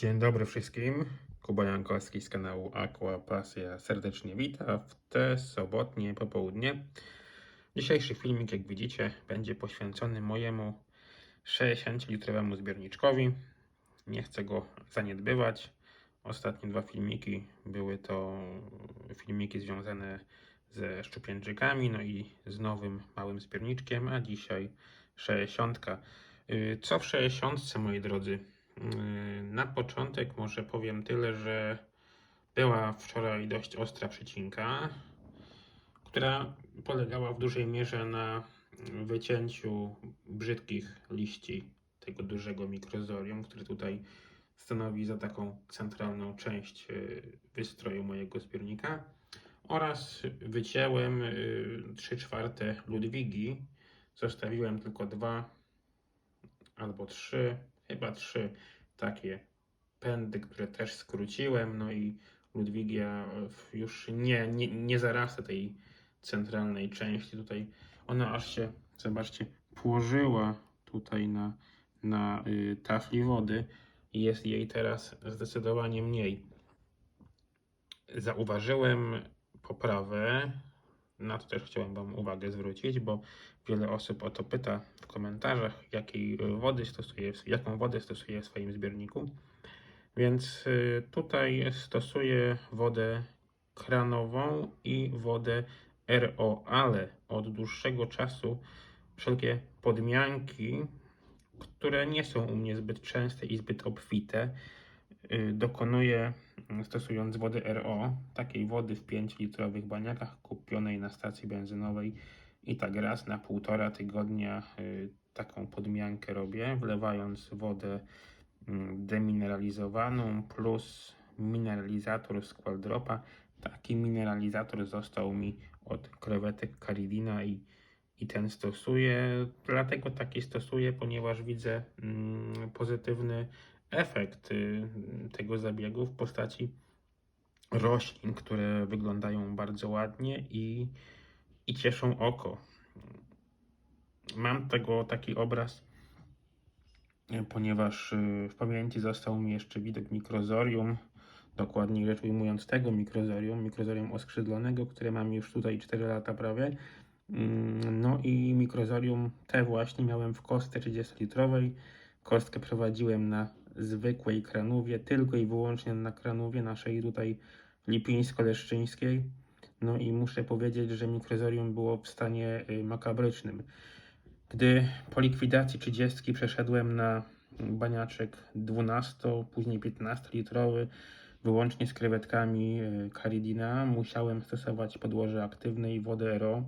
Dzień dobry wszystkim. Kuba Jankowski z kanału Aqua Pasja serdecznie wita w te sobotnie popołudnie. Dzisiejszy filmik, jak widzicie, będzie poświęcony mojemu 60-litrowemu zbiorniczkowi. Nie chcę go zaniedbywać. Ostatnie dwa filmiki były to filmiki związane ze szczupięczykami, no i z nowym małym zbiorniczkiem, a dzisiaj 60. Y, Co w 60, moi drodzy? Yy, Na początek może powiem tyle, że była wczoraj dość ostra przecinka, która polegała w dużej mierze na wycięciu brzydkich liści tego dużego mikrozorium, które tutaj stanowi za taką centralną część yy, wystroju mojego zbiornika. Oraz wycięłem 3 czwarte Ludwigi. Zostawiłem tylko dwa albo trzy, chyba trzy takie pędy, które też skróciłem. No i Ludwigia e, już nie, nie, nie zarasta tej centralnej części. Tutaj ona aż się, zobaczcie, położyła tutaj na, na y, tafli wody i jest jej teraz zdecydowanie mniej. Zauważyłem poprawę. Na to też chciałem Wam uwagę zwrócić, bo wiele osób o to pyta w komentarzach, jakiej wody stosuje, jaką wodę stosuje w swoim zbiorniku. Więc y, tutaj stosuję wodę kranową i wodę RO, ale od dłuższego czasu wszelkie podmianki, które nie są u mnie zbyt częste i zbyt obfite, y, dokonuję y, stosując wodę RO, takiej wody w 5-litrowych baniakach kupionej na stacji benzynowej i tak raz na półtora tygodnia y, taką podmiankę robię, wlewając wodę mm, demineralizowaną plus mineralizator z Qualdropa. Taki mineralizator został mi od krewetek Caridina i, i ten stosuję. Dlatego taki stosuję, ponieważ widzę mm, pozytywny efekt y, tego zabiegu w postaci roślin, które wyglądają bardzo ładnie i, i cieszą oko. Mam tego taki obraz, y, ponieważ y, w pamięci został mi jeszcze widok mikrozorium, dokładniej rzecz ujmując tego mikrozorium, mikrozorium oskrzydlonego, które mam już tutaj 4 lata prawie. Mm, No i mikrozorium te właśnie miałem w kostce 30-litrowej. Kostkę prowadziłem na zwykłej kranówie, tylko i wyłącznie na kranówie naszej tutaj lipińsko-leszczyńskiej. No i muszę powiedzieć, że mikrozorium było w stanie y, makabrycznym. Gdy po likwidacji 30 przeszedłem na baniaczek 12, później 15 litrowy, wyłącznie z krewetkami y, Caridina, musiałem stosować podłoże aktywne i wodę RO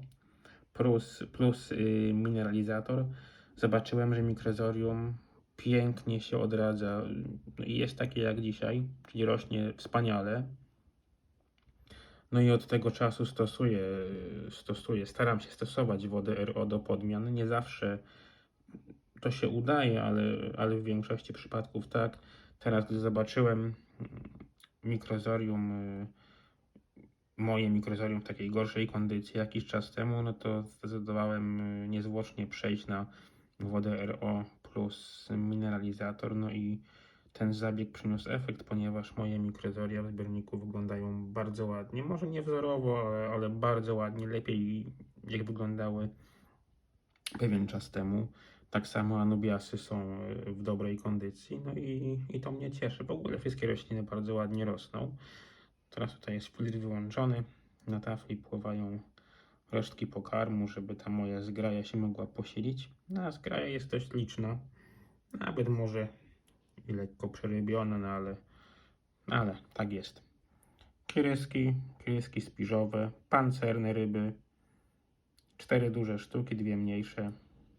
plus, plus y, mineralizator. Zobaczyłem, że mikrozorium pięknie się odradza no i jest takie jak dzisiaj, czyli rośnie wspaniale. No i od tego czasu stosuję, stosuję, staram się stosować wodę RO do podmian. Nie zawsze to się udaje, ale, ale w większości przypadków tak. Teraz, gdy zobaczyłem mikrozorium, moje mikrozorium w takiej gorszej kondycji jakiś czas temu, no to zdecydowałem niezwłocznie przejść na wodę RO plus mineralizator. No i ten zabieg przyniósł efekt, ponieważ moje mikrozoria w zbiorniku wyglądają bardzo ładnie. Może nie wzorowo, ale, ale bardzo ładnie, lepiej jak wyglądały pewien czas temu. Tak samo anubiasy są y, w dobrej kondycji, no i, i to mnie cieszy. W ogóle wszystkie rośliny bardzo ładnie rosną. Teraz tutaj jest filtr wyłączony. Na tafli pływają resztki pokarmu, żeby ta moja zgraja się mogła posilić. No, a zgraja jest dość liczna. Nawet może lekko przerybiona, no ale, no ale tak jest. Kryski, kryski spiżowe, pancerne ryby. Cztery duże sztuki, dwie mniejsze.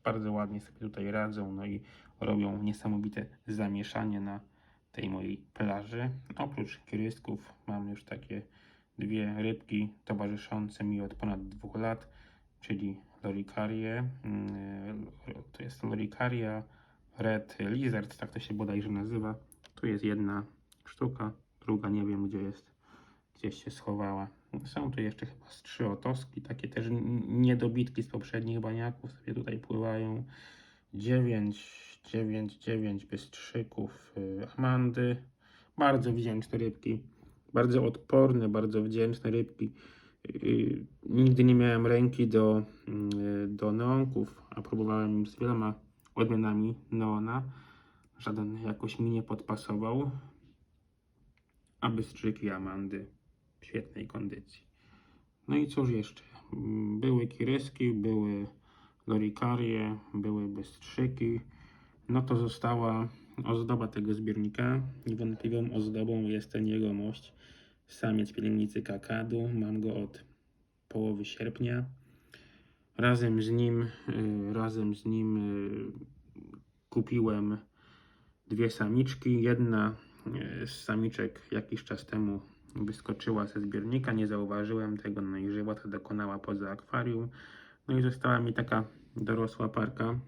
Bardzo ładnie sobie tutaj radzą, no i robią niesamowite zamieszanie na tej mojej plaży. Oprócz krysków mam już takie dwie rybki towarzyszące mi od ponad dwóch lat, czyli lorikarię. mm, To jest lorikaria red lizard, tak to się bodajże nazywa. Tu jest jedna sztuka, druga nie wiem gdzie jest, gdzieś się schowała. Są tu jeszcze chyba z trzy otoski, takie też niedobitki z poprzednich baniaków sobie tutaj pływają. 9, 9, 9 bystrzyków y, Amandy, Bardzo wdzięczne rybki. Bardzo odporne, bardzo wdzięczne rybki. Yy, nigdy nie miałem ręki do, yy, do neonków, a próbowałem z wieloma odmianami neona. Żaden jakoś mi nie podpasował. A bystrzyki Amandy w świetnej kondycji. No i cóż jeszcze? Mm, Były kiryski, były lorikarie, były bystrzyki. No to została ozdoba tego zbiornika. Niewątpliwą ozdobą jest ten jegomość. Samiec pielęgnicy kakadu. Mam go od połowy sierpnia. Razem z nim, y, razem z nim y, kupiłem dwie samiczki. Jedna y, z samiczek jakiś czas temu wyskoczyła ze zbiornika, nie zauważyłem tego, no i żywota dokonała poza akwarium. No i została mi taka dorosła parka.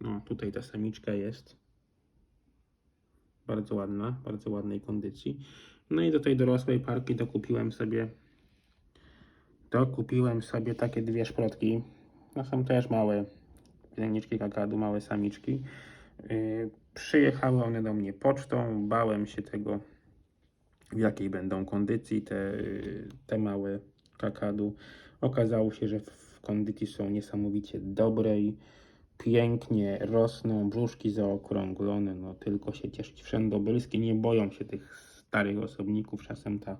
No tutaj ta samiczka jest. Bardzo ładna, bardzo ładnej kondycji. No i do tej dorosłej parki dokupiłem sobie dokupiłem sobie takie dwie szprotki. No są też małe pielęgniczki kakadu, małe samiczki. Yy, przyjechały one do mnie pocztą. Bałem się tego, w jakiej będą kondycji te, te małe kakadu. Okazało się, że w kondycji są niesamowicie dobrej. Pięknie rosną, brzuszki zaokrąglone, no tylko się cieszyć. Wszędobylskie nie boją się tych starych osobników. Czasem ta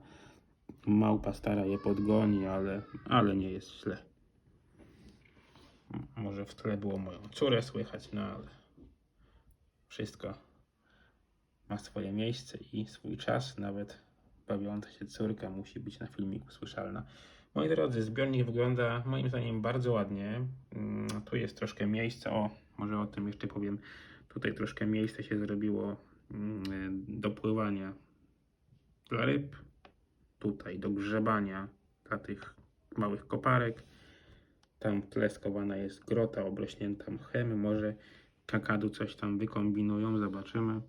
małpa stara je podgoni, ale, ale nie jest źle. Może w tle było moją córę słychać, no ale wszystko ma swoje miejsce i swój czas. Nawet bawiąca się córka musi być na filmiku słyszalna. Moi drodzy, zbiornik wygląda moim zdaniem bardzo ładnie. Mm, Tu jest troszkę miejsca, o, może o tym jeszcze powiem. Tutaj troszkę miejsca się zrobiło mm, do pływania dla ryb. Tutaj do grzebania dla tych małych koparek. Tam w tle skowana jest grota obrośnięta mchem. Może kakadu coś tam wykombinują, zobaczymy.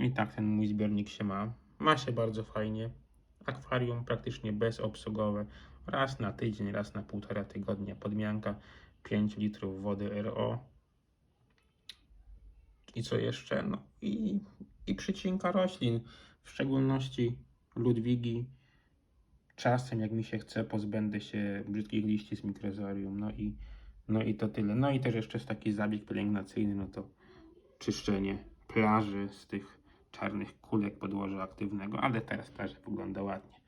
I tak ten mój zbiornik się ma. Ma się bardzo fajnie. Akwarium praktycznie bezobsługowe. Raz na tydzień, raz na półtora tygodnia. Podmianka 5 litrów wody RO. I co jeszcze? No i, i przycinka roślin. W szczególności ludwigi. Czasem, jak mi się chce, pozbędę się brzydkich liści z mikrozorium. No i, no i to tyle. No i też jeszcze jest taki zabieg pielęgnacyjny, no to czyszczenie plaży z tych czarnych kulek podłoża aktywnego, ale teraz plaża wygląda ładnie.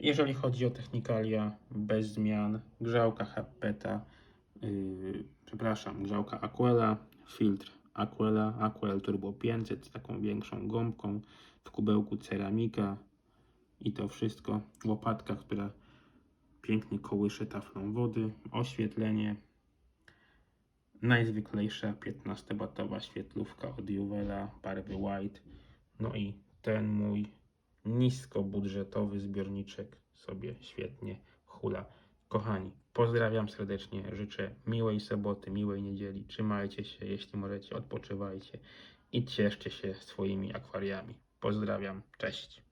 Jeżeli chodzi o technikalia, bez zmian, grzałka Happeta, yy, przepraszam, grzałka Aquela, filtr Aquela, Aquel Turbo 500 z taką większą gąbką, w kubełku ceramika i to wszystko, łopatka, która pięknie kołysze taflą wody, oświetlenie, najzwyklejsza 15-batowa świetlówka od Juwela barwy white. No i ten mój niskobudżetowy zbiorniczek sobie świetnie hula. Kochani, pozdrawiam serdecznie, życzę miłej soboty, miłej niedzieli. Trzymajcie się, jeśli możecie, odpoczywajcie i cieszcie się swoimi akwariami. Pozdrawiam, cześć.